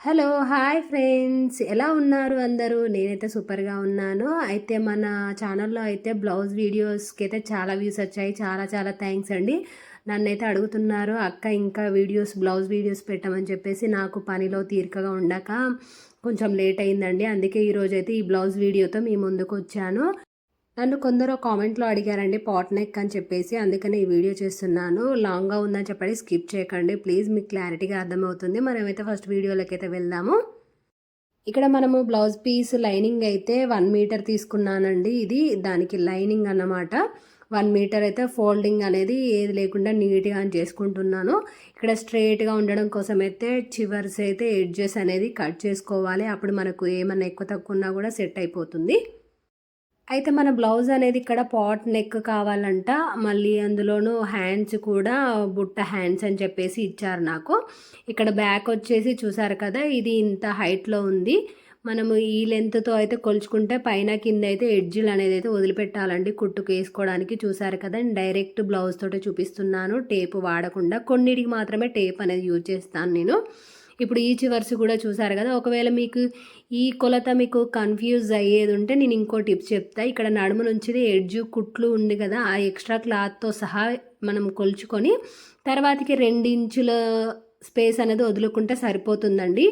Hello hi friends. ఎలా ఉన్నారు అందరూ? నేనైతే సూపర్గా ఉన్నాను. అయితే మన ఛానల్లో అయితే బ్లౌజ్ వీడియోస్కి అయితే చాలా వ్యూస్ వచ్చాయి. చాలా చాలా థ్యాంక్స్ అండి. నన్నైతే అడుగుతున్నారు అక్క ఇంకా వీడియోస్ బ్లౌజ్ వీడియోస్ పెట్టమని చెప్పేసి నాకు పనిలో తీరికగా ఉండక కొంచెం లేట్ అయిందండి. అందుకే ఈరోజైతే ఈ బ్లౌజ్ వీడియోతో మీ ముందుకు వచ్చాను. నన్ను కొందరు కామెంట్లో అడిగారండి పాట్ నెక్ అని చెప్పేసి. అందుకని ఈ వీడియో చేస్తున్నాను. లాంగ్గా ఉందని చెప్పండి స్కిప్ చేయకండి. ప్లీజ్ మీకు క్లారిటీగా అర్థమవుతుంది. మనమైతే ఫస్ట్ వీడియోలోకి అయితే వెళ్దాము. ఇక్కడ మనము బ్లౌజ్ పీస్ లైనింగ్ అయితే వన్ మీటర్ తీసుకున్నానండి ఇది. దానికి లైనింగ్ అన్నమాట. వన్ మీటర్ అయితే ఫోల్డింగ్ అనేది ఏది లేకుండా నీట్గా చేసుకుంటున్నాను. ఇక్కడ స్ట్రైట్గా ఉండడం కోసం అయితే చివర్స్ అయితే ఎడ్జెస్ అనేది కట్ చేసుకోవాలి. అప్పుడు మనకు ఏమన్నా ఎక్కువ తక్కువ ఉన్నా కూడా సెట్ అయిపోతుంది. అయితే మన బ్లౌజ్ అనేది ఇక్కడ పాట్ నెక్ కావాలంట. మళ్ళీ అందులోనూ హ్యాండ్స్ కూడా బుట్ట హ్యాండ్స్ అని చెప్పేసి ఇచ్చారు నాకు. ఇక్కడ బ్యాక్ వచ్చేసి చూసారు కదా ఇది ఇంత హైట్లో ఉంది. మనము ఈ లెంత్తో అయితే కొలుచుకుంటే పైన కింద అయితే ఎడ్జిలు అనేది అయితే వదిలిపెట్టాలండి. కుట్టుకు వేసుకోవడానికి చూసారు కదా డైరెక్ట్ బ్లౌజ్ తోటే చూపిస్తున్నాను. టేప్ వాడకుండా కొన్నిటికి మాత్రమే టేప్ అనేది యూజ్ చేస్తాను నేను. ఇప్పుడు ఈ చివర్స్ కూడా చూసారు కదా ఒకవేళ మీకు ఈ కొలత మీకు కన్ఫ్యూజ్ అయ్యేది ఉంటే నేను ఇంకో టిప్స్ చెప్తా. ఇక్కడ నడుము నుంచి ఎడ్జ్ కుట్లు ఉంది కదా ఆ ఎక్స్ట్రా క్లాత్తో సహా మనం కొలుచుకొని తర్వాతకి ఇంచుల స్పేస్ అనేది వదులుకుంటే సరిపోతుందండి.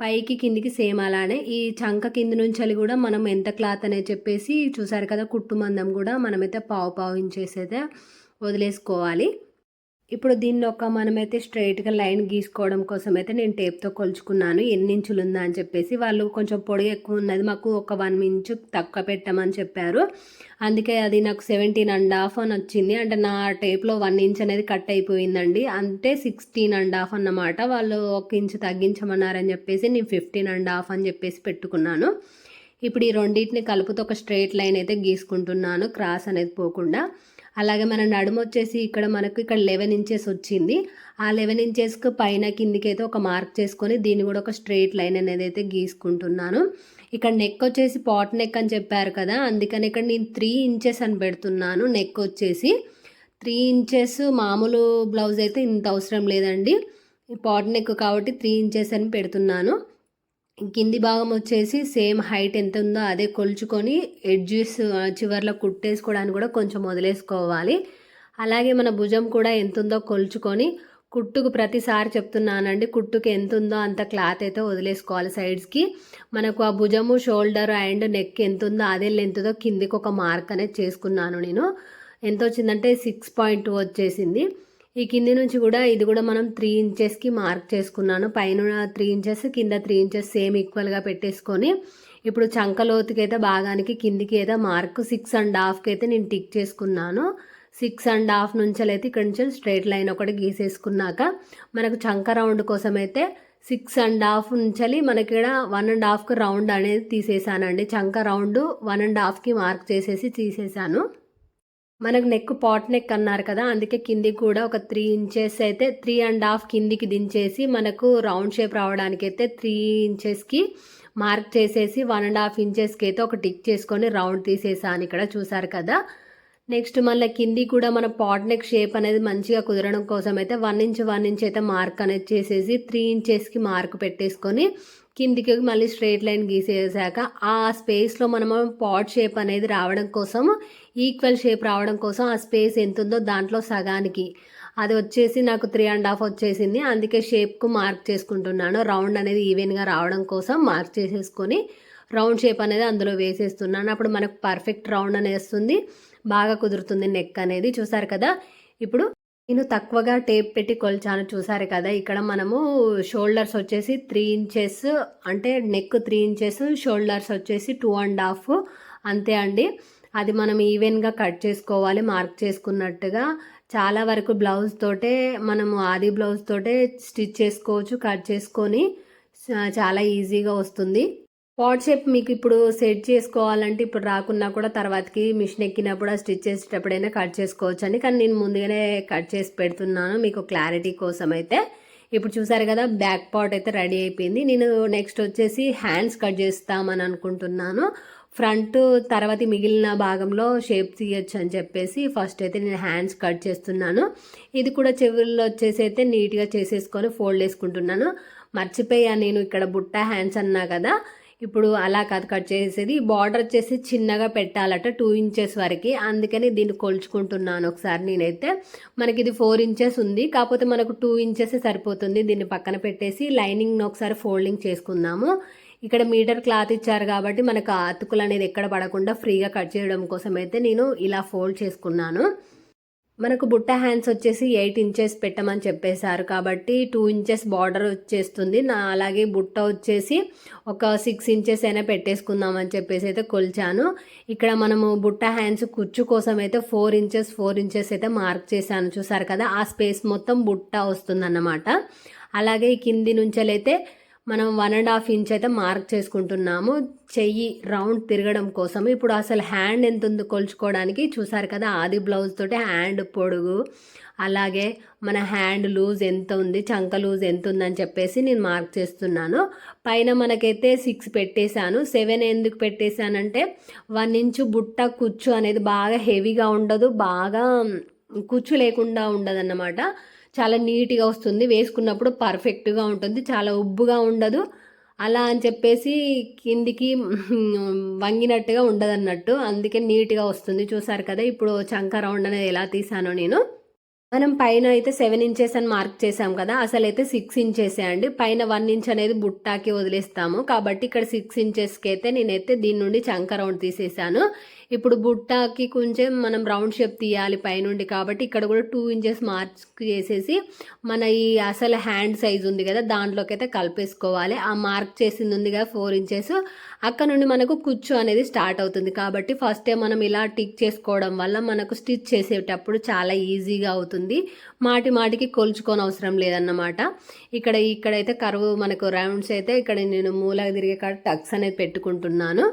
పైకి కిందికి సేమ్ అలానే. ఈ చంక కింద నుంచి కూడా మనం ఎంత క్లాత్ అనేది చెప్పేసి చూసారు కదా కుట్టు మందం కూడా మనమైతే పావు పావు ఇంచేసి అయితే వదిలేసుకోవాలి. ఇప్పుడు దీన్ని ఒక మనమైతే స్ట్రైట్గా లైన్ గీసుకోవడం కోసం అయితే నేను టేప్తో కొలుచుకున్నాను. ఎన్ని ఇంచులు ఉందా అని చెప్పేసి వాళ్ళు కొంచెం పొడి ఎక్కువ ఉన్నది. మాకు ఒక వన్ ఇంచు తక్కువ పెట్టమని చెప్పారు. అందుకే అది నాకు సెవెంటీన్ అండ్ హాఫ్ అని వచ్చింది. అంటే నా టేప్లో వన్ ఇంచ్ అనేది కట్ అయిపోయిందండి. అంటే సిక్స్టీన్ అండ్ హాఫ్ అన్నమాట. వాళ్ళు ఒక ఇంచు తగ్గించమన్నారని చెప్పేసి నేను ఫిఫ్టీన్ అండ్ హాఫ్ అని చెప్పేసి పెట్టుకున్నాను. ఇప్పుడు ఈ రెండింటిని కలుపుతూ ఒక స్ట్రైట్ లైన్ అయితే గీసుకుంటున్నాను. క్రాస్ అనేది పోకుండా. అలాగే మన నడుము వచ్చేసి ఇక్కడ మనకు ఇక్కడ లెవెన్ ఇంచెస్ వచ్చింది. ఆ లెవెన్ ఇంచెస్కి పైన కిందికి అయితే ఒక మార్క్ చేసుకొని దీన్ని కూడా ఒక స్ట్రైట్ లైన్ అనేది అయితే గీసుకుంటున్నాను. ఇక్కడ నెక్ వచ్చేసి పాట్ నెక్ అని చెప్పారు కదా అందుకని ఇక్కడ నేను త్రీ ఇంచెస్ అని పెడుతున్నాను నెక్ వచ్చేసి. త్రీ ఇంచెస్ మామూలు బ్లౌజ్ అయితే ఇంత అవసరం లేదండి. పాట్ నెక్ కాబట్టి త్రీ ఇంచెస్ అని పెడుతున్నాను. కింది భాగం వచ్చేసి సేమ్ హైట్ ఎంత ఉందో అదే కొలుచుకొని ఎడ్జెస్ చివర్లో కుట్టేసుకోవడానికి కూడా కొంచెం వదిలేసుకోవాలి. అలాగే మన భుజం కూడా ఎంత ఉందో కొలుచుకొని కుట్టుకు ప్రతిసారి చెప్తున్నానండి కుట్టుకు ఎంత ఉందో అంత క్లాత్ అయితే వదిలేసుకోవాలి సైడ్స్కి. మనకు ఆ భుజము షోల్డర్ అండ్ నెక్ ఎంత ఉందో అదే లెంత్తో కిందికి ఒక మార్క్ అనేది చేసుకున్నాను నేను. ఎంత వచ్చిందంటే సిక్స్ పాయింట్ టూ వచ్చేసింది. ఈ కింది నుంచి కూడా ఇది కూడా మనం త్రీ ఇంచెస్కి మార్క్ చేసుకున్నాను. పైన త్రీ ఇంచెస్ కింద త్రీ ఇంచెస్ సేమ్ ఈక్వల్గా పెట్టేసుకొని ఇప్పుడు చంకలోతుకి అయితే భాగానికి కిందికి అయితే మార్క్ సిక్స్ అండ్ హాఫ్కి అయితే నేను టిక్ చేసుకున్నాను. సిక్స్ అండ్ హాఫ్ నుంచి అయితే ఇక్కడ నుంచి స్ట్రైట్ లైన్ ఒకటి గీసేసుకున్నాక మనకు చంక రౌండ్ కోసం అయితే సిక్స్ అండ్ హాఫ్ నుంచి మనకి ఇక్కడ వన్ అండ్ హాఫ్కి రౌండ్ అనేది తీసేసానండి. చంక రౌండ్ వన్ అండ్ హాఫ్కి మార్క్ చేసేసి తీసేసాను. మనకు నెక్ పాట్ నెక్ అన్నారు కదా అందుకే కిందికి కూడా ఒక త్రీ ఇంచెస్ అయితే త్రీ అండ్ హాఫ్ కిందికి దించేసి మనకు రౌండ్ షేప్ రావడానికి అయితే త్రీ ఇంచెస్కి మార్క్ చేసేసి వన్ అండ్ హాఫ్ ఇంచెస్కి అయితే ఒక టిక్ చేసుకొని రౌండ్ తీసేసాను ఇక్కడ చూసారు కదా. నెక్స్ట్ మళ్ళీ కింది కూడా మన పాట్ నెక్ షేప్ అనేది మంచిగా కుదరడం కోసం అయితే వన్ ఇంచ్ వన్ ఇంచ్ అయితే మార్క్ అనేది చేసేసి త్రీ ఇంచెస్కి మార్క్ పెట్టేసుకొని కిందికి మళ్ళీ స్ట్రేట్ లైన్ గీసేసాక ఆ స్పేస్లో మనము పాట్ షేప్ అనేది రావడం కోసం ఈక్వల్ షేప్ రావడం కోసం ఆ స్పేస్ ఎంత ఉందో దాంట్లో సగానికి. అది వచ్చేసి నాకు త్రీ అండ్ హాఫ్ వచ్చేసింది. అందుకే షేప్కు మార్క్ చేసుకుంటున్నాను. రౌండ్ అనేది ఈవెన్గా రావడం కోసం మార్క్ చేసేసుకొని రౌండ్ షేప్ అనేది అందులో వేసేస్తున్నాను. అప్పుడు మనకు పర్ఫెక్ట్ రౌండ్ అనేది వస్తుంది. బాగా కుదురుతుంది నెక్ అనేది. చూసారు కదా? ఇప్పుడు నేను తక్కువగా టేప్ పెట్టి కొలిచాను చూసారు కదా. ఇక్కడ మనము షోల్డర్స్ వచ్చేసి త్రీ ఇంచెస్ అంటే నెక్ త్రీ ఇంచెస్ షోల్డర్స్ వచ్చేసి టూ అండ్ హాఫ్ అంతే అండి. అది మనం ఈవెన్గా కట్ చేసుకోవాలి మార్క్ చేసుకున్నట్టుగా. చాలా వరకు బ్లౌజ్ తోటే మనము ఆది బ్లౌజ్ తోటే స్టిచ్ చేసుకోవచ్చు కట్ చేసుకొని చాలా ఈజీగా వస్తుంది. వాట్సాప్ మీకు ఇప్పుడు సెట్ చేసుకోవాలంటే ఇప్పుడు రాకున్నా కూడా తర్వాతకి మిషన్ ఎక్కినప్పుడు స్టిచ్ చేసేటప్పుడైనా కట్ చేసుకోవచ్చు అని కానీ నేను ముందుగానే కట్ చేసి పెడుతున్నాను మీకు క్లారిటీ కోసం అయితే ఇప్పుడు చూసారు కదా బ్యాక్ పార్ట్ అయితే రెడీ అయిపోయింది. నేను నెక్స్ట్ వచ్చేసి హ్యాండ్స్ కట్ చేస్తామని అనుకుంటున్నాను. ఫ్రంట్ తర్వాత మిగిలిన భాగంలో షేప్ తీయచ్చు అని చెప్పేసి ఫస్ట్ అయితే నేను హ్యాండ్స్ కట్ చేస్తున్నాను. ఇది కూడా చెవుల్లో వచ్చేసి అయితే నీట్గా చేసేసుకొని ఫోల్డ్ వేసుకుంటున్నాను మర్చిపోయా నేను ఇక్కడ బుట్ట హ్యాండ్స్ అన్నా కదా. ఇప్పుడు అలా కాదు కట్ చేసేది. బార్డర్ వచ్చేసి చిన్నగా పెట్టాలట టూ ఇంచెస్ వరకు. అందుకని దీన్ని కొలుచుకుంటున్నాను ఒకసారి నేనైతే. మనకి ఇది ఫోర్ ఇంచెస్ ఉంది. కాకపోతే మనకు టూ ఇంచెస్ సరిపోతుంది. దీన్ని పక్కన పెట్టేసి లైనింగ్ ఒకసారి ఫోల్డింగ్ చేసుకుందాము. ఇక్కడ మీటర్ క్లాత్ ఇచ్చారు కాబట్టి మనకు అతుకులు అనేది ఎక్కడ పడకుండా ఫ్రీగా కట్ చేయడం కోసం అయితే నేను ఇలా ఫోల్డ్ చేసుకున్నాను. మనకు బుట్ట హ్యాండ్స్ వచ్చేసి ఎయిట్ ఇంచెస్ పెట్టమని చెప్పేశారు కాబట్టి టూ ఇంచెస్ బార్డర్ వచ్చేస్తుంది. నా అలాగే బుట్ట వచ్చేసి ఒక సిక్స్ ఇంచెస్ అయినా పెట్టేసుకుందాం అని చెప్పేసి అయితే కొలిచాను. ఇక్కడ మనము బుట్ట హ్యాండ్స్ కుచ్చు కోసం అయితే ఫోర్ ఇంచెస్ ఫోర్ ఇంచెస్ అయితే మార్క్ చేశాను. చూసారు కదా ఆ స్పేస్ మొత్తం బుట్ట వస్తుందన్నమాట. అలాగే కింది నుంచెలైతే మనం వన్ అండ్ హాఫ్ ఇంచ్ అయితే మార్క్ చేసుకుంటున్నాము. చెయ్యి రౌండ్ తిరగడం కోసం ఇప్పుడు అసలు హ్యాండ్ ఎంత ఉందో కొలుచుకోవడానికి? చూసారు కదా ఆది బ్లౌజ్ తోటి హ్యాండ్ పొడుగు. అలాగే మన హ్యాండ్ లూజ్ ఎంత ఉంది చంక లూజ్ ఎంత ఉందని చెప్పేసి నేను మార్క్ చేస్తున్నాను. పైన మనకైతే సిక్స్ పెట్టేశాను. సెవెన్ ఎందుకు పెట్టేశానంటే వన్ ఇంచు బుట్ట కుచ్చు అనేది బాగా హెవీగా ఉండదు. బాగా కుచ్చు లేకుండా ఉండదన్నమాట. చాలా నీట్గా వస్తుంది. వేసుకున్నప్పుడు పర్ఫెక్ట్గా ఉంటుంది. చాలా ఉబ్బుగా ఉండదు. అలా అని చెప్పేసి కిందికి వంగినట్టుగా ఉండదన్నట్టు. అందుకే నీట్గా వస్తుంది. చూసారు కదా ఇప్పుడు చంక రౌండ్ అనేది ఎలా తీసానో నేను. మనం పైన అయితే సెవెన్ ఇంచెస్ అని మార్క్ చేసాం కదా అసలు అయితే సిక్స్ ఇంచెస్ అండి. పైన వన్ ఇంచ్ అనేది బుట్టాకి వదిలేస్తాము. కాబట్టి ఇక్కడ సిక్స్ ఇంచెస్కి అయితే నేనైతే దీని నుండి చంక రౌండ్ తీసేసాను ఇప్పుడు బుట్టాకి కొంచెం మనం రౌండ్ షేప్ తీయాలి పైనుండి. కాబట్టి ఇక్కడ కూడా టూ ఇంచెస్ మార్క్ చేసేసి మన ఈ అసలు హ్యాండ్ సైజ్ ఉంది కదా దాంట్లోకి అయితే కలిపేసుకోవాలి. ఆ మార్క్ చేసింది ఉంది కదా ఫోర్ ఇంచెస్ అక్కడ నుండి మనకు కుచ్చు అనేది స్టార్ట్ అవుతుంది. కాబట్టి ఫస్టే మనం ఇలా టిక్ చేసుకోవడం వల్ల మనకు స్టిచ్ చేసేటప్పుడు చాలా ఈజీగా అవుతుంది. మాటి మాటికి కొలుచుకొని అవసరం లేదన్నమాట. ఇక్కడ ఇక్కడైతే కరువు మనకు రౌండ్స్ అయితే ఇక్కడ నేను మూలగా తిరిగే కాడ టక్స్ అనేది పెట్టుకుంటున్నాను.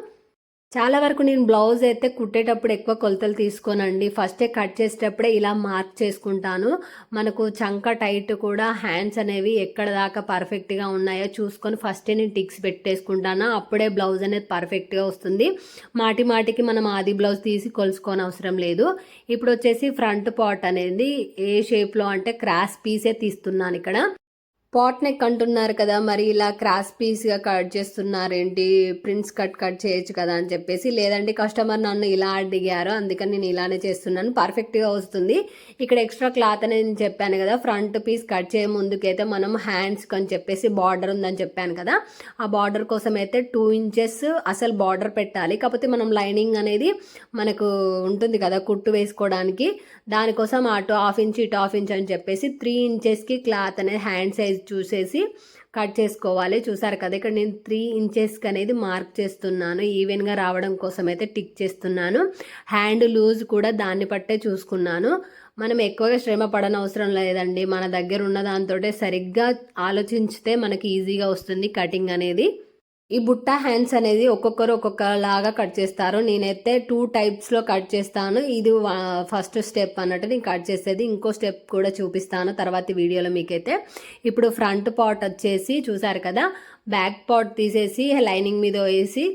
చాలా వరకు నేను బ్లౌజ్ అయితే కుట్టేటప్పుడు ఎక్కువ కొలతలు తీసుకోనండి. ఫస్టే కట్ చేసేటప్పుడే ఇలా మార్క్ చేసుకుంటాను. మనకు చంక టైట్ కూడా హ్యాండ్స్ అనేవి ఎక్కడ దాకా పర్ఫెక్ట్గా ఉన్నాయో చూసుకొని ఫస్టే నేను టిక్స్ పెట్టేసుకుంటాను. అప్పుడే బ్లౌజ్ అనేది పర్ఫెక్ట్గా వస్తుంది. మాటి మాటికి మనం ఆది బ్లౌజ్ తీసి కొలుసుకోని అవసరం లేదు. ఇప్పుడు వచ్చేసి ఫ్రంట్ పాట్ అనేది ఏ షేప్లో అంటే క్రాస్ పీసే తీస్తున్నాను ఇక్కడ. పాట్ నెక్ అంటున్నారు కదా మరి ఇలా క్రాస్ పీస్గా కట్ చేస్తున్నారేంటి? ప్రింట్స్ కట్ కట్ చేయొచ్చు కదా అని చెప్పేసి లేదంటే కస్టమర్ నన్ను ఇలా అడిగారు అందుకని నేను ఇలానే చేస్తున్నాను పర్ఫెక్ట్గా వస్తుంది. ఇక్కడ ఎక్స్ట్రా క్లాత్ అని నేను చెప్పాను కదా ఫ్రంట్ పీస్ కట్ చేయ ముందుకైతే మనం హ్యాండ్స్కి అని చెప్పేసి బార్డర్ ఉందని చెప్పాను కదా ఆ బార్డర్ కోసం అయితే టూ ఇంచెస్ అసలు బార్డర్ పెట్టాలి. కాకపోతే మనం లైనింగ్ అనేది మనకు ఉంటుంది కదా కుట్టు వేసుకోవడానికి. దానికోసం అటు హాఫ్ ఇంచ్ ఇటు హాఫ్ ఇంచ్ అని చెప్పేసి త్రీ ఇంచెస్కి క్లాత్ అనేది హ్యాండ్ సైజ్ చూసేసి కట్ చేసుకోవాలి. చూసారు కదా ఇక్కడ నేను త్రీ ఇంచెస్కి అనేది మార్క్ చేస్తున్నాను. ఈవెన్గా రావడం కోసం అయితే టిక్ చేస్తున్నాను. హ్యాండ్ లూజ్ కూడా దాన్ని పట్టే చూసుకున్నాను. మనం ఎక్కువగా శ్రమ పడనవసరం లేదండి. మన దగ్గర ఉన్న దాంతో సరిగ్గా ఆలోచించితే మనకి ఈజీగా వస్తుంది కటింగ్ అనేది. ఈ బుట్ట హ్యాండ్స్ అనేది ఒక్కొక్కరు ఒక్కొక్కలాగా కట్ చేస్తారు. నేనైతే టూ టైప్స్లో కట్ చేస్తాను. ఇది ఫస్ట్ స్టెప్ అన్నట్టు నేను కట్ చేసేది. ఇంకో స్టెప్ కూడా చూపిస్తాను తర్వాత వీడియోలో మీకైతే. ఇప్పుడు ఫ్రంట్ పార్ట్ వచ్చేసి చూసారు కదా? బ్యాక్ పార్ట్ తీసేసి లైనింగ్ మీద వేసి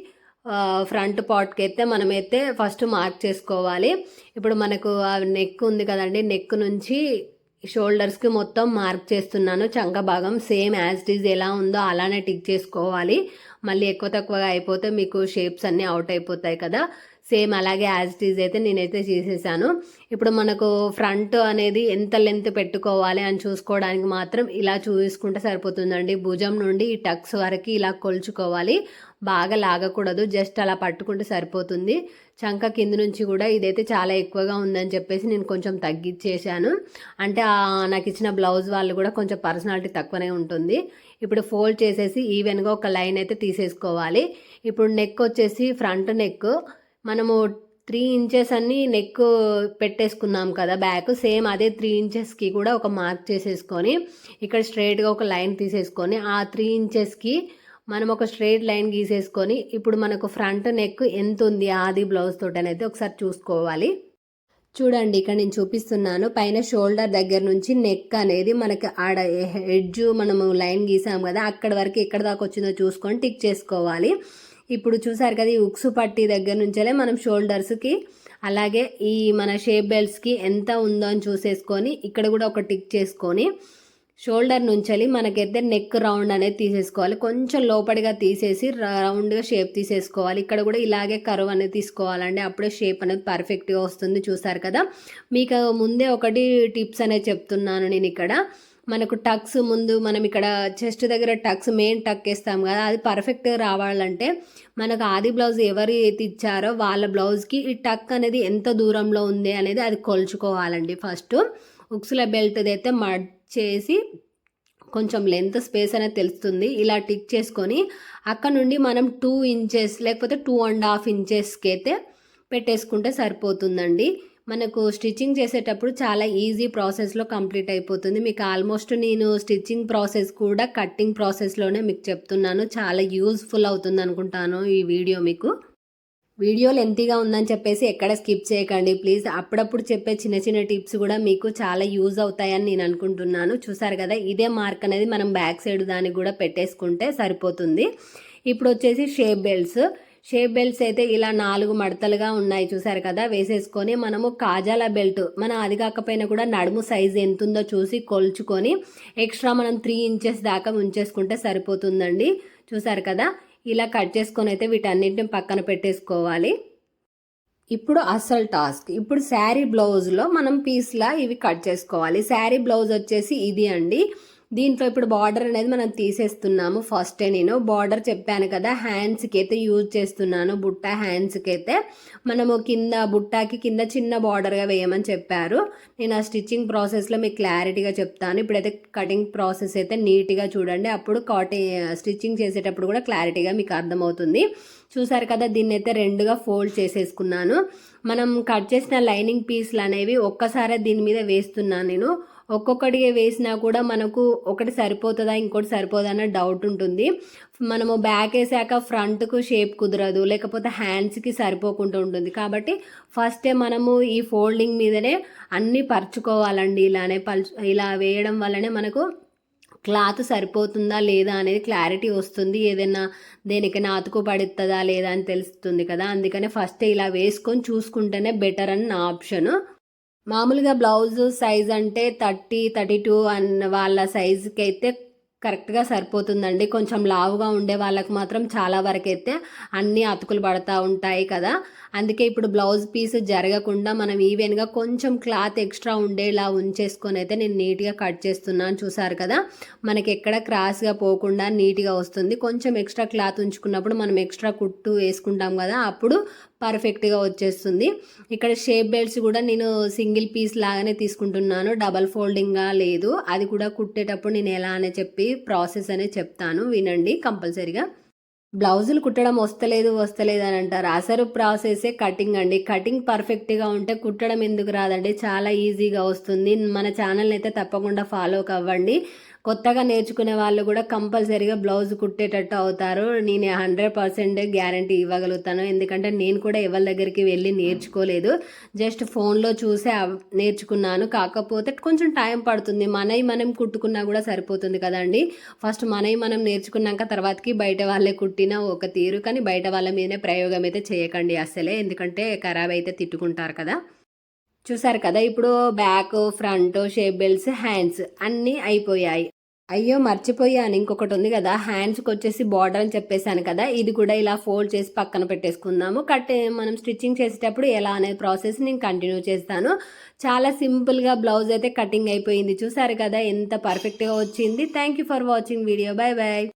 ఫ్రంట్ పార్ట్కి అయితే మనమైతే ఫస్ట్ మార్క్ చేసుకోవాలి. ఇప్పుడు మనకు నెక్ ఉంది కదండి. నెక్ నుంచి షోల్డర్స్కి మొత్తం మార్క్ చేస్తున్నాను. చంక భాగం సేమ్ యాజ్ ఇట్ ఈజ్ ఎలా ఉందో అలానే టిక్ చేసుకోవాలి. మళ్ళీ ఎక్కువ తక్కువగా అయిపోతే మీకు షేప్స్ అన్నీ అవుట్ అయిపోతాయి కదా. సేమ్ అలాగే యాజ్ ఇట్ ఈజ్ అయితే నేనైతే చేసేసాను. ఇప్పుడు మనకు ఫ్రంట్ అనేది ఎంత లెంత్ పెట్టుకోవాలి అని చూసుకోవడానికి మాత్రం ఇలా చూసుకుంటే సరిపోతుందండి. భుజం నుండి ఈ టక్స్ వరకు ఇలా కొలుచుకోవాలి. బాగా లాగకూడదు. జస్ట్ అలా పట్టుకుంటే సరిపోతుంది. చంక కింద నుంచి కూడా ఇదైతే చాలా ఎక్కువగా ఉందని చెప్పేసి నేను కొంచెం తగ్గించేశాను. అంటే నాకు ఇచ్చిన బ్లౌజ్ వాళ్ళు కూడా కొంచెం పర్సనాలిటీ తక్కువనే ఉంటుంది. ఇప్పుడు ఫోల్డ్ చేసేసి ఈవెన్గా ఒక లైన్ అయితే తీసేసుకోవాలి. ఇప్పుడు నెక్ వచ్చేసి ఫ్రంట్ నెక్. మనము త్రీ ఇంచెస్ అన్ని నెక్ పెట్టేసుకున్నాం కదా బ్యాక్ సేమ్ అదే త్రీ ఇంచెస్కి కూడా ఒక మార్క్ చేసేసుకొని ఇక్కడ స్ట్రైట్గా ఒక లైన్ తీసేసుకొని ఆ త్రీ ఇంచెస్కి మనం ఒక స్ట్రైట్ లైన్ గీసేసుకొని ఇప్పుడు మనకు ఫ్రంట్ నెక్ ఎంత ఉంది ఆది బ్లౌజ్ తోటి అనేది ఒకసారి చూసుకోవాలి. చూడండి ఇక్కడ నేను చూపిస్తున్నాను. పైన షోల్డర్ దగ్గర నుంచి నెక్ అనేది మనకి ఆడ ఎడ్జ్ మనము లైన్ గీసాం కదా అక్కడ వరకు ఎక్కడ దాకా వచ్చిందో చూసుకొని టిక్ చేసుకోవాలి. ఇప్పుడు చూసారు కదా ఈ ఉక్సు పట్టి దగ్గర నుంచే మనం షోల్డర్స్కి అలాగే ఈ మన షేప్ బెల్ట్స్కి ఎంత ఉందో అని చూసేసుకొని ఇక్కడ కూడా ఒక టిక్ చేసుకొని షోల్డర్ నుంచి మనకైతే నెక్ రౌండ్ అనేది తీసేసుకోవాలి. కొంచెం లోపడిగా తీసేసి రౌండ్గా షేప్ తీసేసుకోవాలి. ఇక్కడ కూడా ఇలాగే కరువు అనేది తీసుకోవాలండి. అప్పుడే షేప్ అనేది పర్ఫెక్ట్గా వస్తుంది చూసారు కదా. మీకు ముందే ఒకటి టిప్స్ అనేది చెప్తున్నాను నేను ఇక్కడ. మనకు టక్స్ ముందు మనం ఇక్కడ చెస్ట్ దగ్గర టక్స్ మెయిన్ టక్ వేస్తాం కదా. అది పర్ఫెక్ట్గా రావాలంటే మనకు ఆది బ్లౌజ్ ఎవరు ఇచ్చారో వాళ్ళ బ్లౌజ్కి ఈ టక్ అనేది ఎంత దూరంలో ఉంది అనేది అది కొలుచుకోవాలండి. ఫస్ట్ ఉక్సుల బెల్ట్ అయితే మడ్ చేసి కొంచెం లెంత్ స్పేస్ అనేది తెలుస్తుంది. ఇలా టిక్ చేసుకొని అక్కడ నుండి మనం టూ ఇంచెస్ లేకపోతే టూ అండ్ హాఫ్ ఇంచెస్కి అయితే పెట్టేసుకుంటే సరిపోతుందండి. మనకు స్టిచ్చింగ్ చేసేటప్పుడు చాలా ఈజీ ప్రాసెస్లో కంప్లీట్ అయిపోతుంది. మీకు ఆల్మోస్ట్ నేను స్టిచ్చింగ్ ప్రాసెస్ కూడా కట్టింగ్ ప్రాసెస్లోనే మీకు చెప్తున్నాను. చాలా యూజ్ఫుల్ అవుతుంది అనుకుంటాను ఈ వీడియో మీకు. వీడియో లెంతీగా ఉందని చెప్పేసి ఎక్కడ స్కిప్ చేయకండి. ప్లీజ్ అప్పుడప్పుడు చెప్పే చిన్న చిన్న టిప్స్ కూడా మీకు చాలా యూజ్ అవుతాయని నేను అనుకుంటున్నాను. చూసారు కదా ఇదే మార్క్ అనేది మనం బ్యాక్ సైడ్ దానికి కూడా పెట్టేసుకుంటే సరిపోతుంది. ఇప్పుడు వచ్చేసి షేప్ బెల్ట్స్. షేప్ బెల్ట్స్ అయితే ఇలా నాలుగు మడతలుగా ఉన్నాయి చూసారు కదా వేసేసుకొని మనము కాజాల బెల్ట్ మనం అది కాకపోయినా కూడా నడుము సైజ్ ఎంత ఉందో చూసి కొలుచుకొని ఎక్స్ట్రా మనం త్రీ ఇంచెస్ దాకా ఉంచేసుకుంటే సరిపోతుందండి. చూసారు కదా ఇలా కట్ చేసుకొని అయితే వీటన్నింటిని పక్కన పెట్టేసుకోవాలి. ఇప్పుడు అసలు టాస్క్. ఇప్పుడు శారీ బ్లౌజ్లో మనం పీస్లా ఇవి కట్ చేసుకోవాలి. శారీ బ్లౌజ్ వచ్చేసి ఇది అండి. దీంట్లో ఇప్పుడు బార్డర్ అనేది మనం తీసేస్తున్నాము. ఫస్టే నేను బార్డర్ చెప్పాను కదా హ్యాండ్స్కి అయితే యూజ్ చేస్తున్నాను. బుట్ట హ్యాండ్స్కి అయితే మనము కింద బుట్టాకి కింద చిన్న బార్డర్గా వేయమని చెప్పారు. నేను ఆ స్టిచ్చింగ్ ప్రాసెస్లో మీకు క్లారిటీగా చెప్తాను. ఇప్పుడైతే కటింగ్ ప్రాసెస్ అయితే నీట్గా చూడండి. అప్పుడు కాటి స్టిచ్చింగ్ చేసేటప్పుడు కూడా క్లారిటీగా మీకు అర్థమవుతుంది. చూసారు కదా దీన్ని అయితే రెండుగా ఫోల్డ్ చేసేసుకున్నాను. మనం కట్ చేసిన లైనింగ్ పీస్లు అనేవి ఒక్కసారి దీని మీద వేస్తున్నాను నేను. ఒక్కొక్కటిగా వేసినా కూడా మనకు ఒకటి సరిపోతుందా ఇంకోటి సరిపోదా అన్న డౌట్ ఉంటుంది. మనము బ్యాక్ వేసాక ఫ్రంట్కు షేప్ కుదరదు లేకపోతే హ్యాండ్స్కి సరిపోకుండా ఉంటుంది. కాబట్టి ఫస్టే మనము ఈ ఫోల్డింగ్ మీదనే అన్నీ పరుచుకోవాలండి. ఇలానే పల్చు ఇలా వేయడం వల్లనే మనకు క్లాత్ సరిపోతుందా లేదా అనేది క్లారిటీ వస్తుంది. ఏదైనా దేనికైనా అతుకు పడుతుందా లేదా అని తెలుస్తుంది కదా. అందుకనే ఫస్ట్ ఇలా వేసుకొని చూసుకుంటేనే బెటర్ అని నా ఆప్షను మామూలుగా బ్లౌజ్ సైజ్ అంటే థర్టీ థర్టీ టూ అన్న వాళ్ళ సైజుకి అయితే కరెక్ట్గా సరిపోతుందండి. కొంచెం లావుగా ఉండే వాళ్ళకి మాత్రం చాలా వరకు అయితే అన్నీ అతుకులు పడతా ఉంటాయి కదా. అందుకే ఇప్పుడు బ్లౌజ్ పీస్ జరగకుండా మనం ఈవెన్గా కొంచెం క్లాత్ ఎక్స్ట్రా ఉండేలా ఉంచేసుకొని అయితే నేను నీట్గా కట్ చేస్తున్నాను. చూసారు కదా? మనకి ఎక్కడ క్రాస్గా పోకుండా నీట్గా వస్తుంది. కొంచెం ఎక్స్ట్రా క్లాత్ ఉంచుకున్నప్పుడు మనం ఎక్స్ట్రా కుట్టు వేసుకుంటాం కదా? అప్పుడు పర్ఫెక్ట్గా వచ్చేస్తుంది. ఇక్కడ షేప్ బెల్ట్స్ కూడా నేను సింగిల్ పీస్ లాగానే తీసుకుంటున్నాను. డబల్ ఫోల్డింగ్గా లేదు. అది కూడా కుట్టేటప్పుడు నేను ఎలా అని చెప్పి ప్రాసెస్ అనేది చెప్తాను. వినండి కంపల్సరీగా. బ్లౌజులు కుట్టడం వస్తలేదు వస్తలేదు అని అంటారు. అసలు ప్రాసెసే కటింగ్ అండి. కటింగ్ పర్ఫెక్ట్గా ఉంటే కుట్టడం ఎందుకు రాదండి? చాలా ఈజీగా వస్తుంది. మన ఛానల్ని అయితే తప్పకుండా ఫాలో అవ్వండి. కొత్తగా నేర్చుకునే వాళ్ళు కూడా కంపల్సరీగా బ్లౌజ్ కుట్టేటట్టు అవుతారు. నేను హండ్రెడ్ పర్సెంట్ గ్యారంటీ ఇవ్వగలుగుతాను. ఎందుకంటే నేను కూడా ఎవరి దగ్గరికి వెళ్ళి నేర్చుకోలేదు. జస్ట్ ఫోన్లో చూసే నేర్చుకున్నాను. కాకపోతే కొంచెం టైం పడుతుంది. మనవి మనం కుట్టుకున్నా కూడా సరిపోతుంది కదండి. ఫస్ట్ మనవి మనం నేర్చుకున్నాక తర్వాతకి బయట వాళ్ళే కుట్టిన ఒక తీరు. కానీ బయట వాళ్ళ మీదనే ప్రయోగం అయితే చేయకండి అసలే ఎందుకంటే ఖరాబ్ అయితే తిట్టుకుంటారు కదా. చూసారు కదా? ఇప్పుడు back front shape belts hands అన్నీ అయిపోయాయి. అయ్యో మర్చిపోయాను. ఇంకొకటి ఉంది కదా హ్యాండ్స్కి వచ్చేసి బార్డర్ అని చెప్పేశాను కదా ఇది కూడా ఇలా ఫోల్డ్ చేసి పక్కన పెట్టేసుకుందాము. కట్ eh, మనం స్టిచ్చింగ్ చేసేటప్పుడు ఎలా అనే ప్రాసెస్ నేను కంటిన్యూ చేస్తాను. చాలా సింపుల్గా బ్లౌజ్ అయితే కటింగ్ అయిపోయింది. చూసారు కదా ఎంత పర్ఫెక్ట్గా వచ్చింది. Thank you for watching video bye bye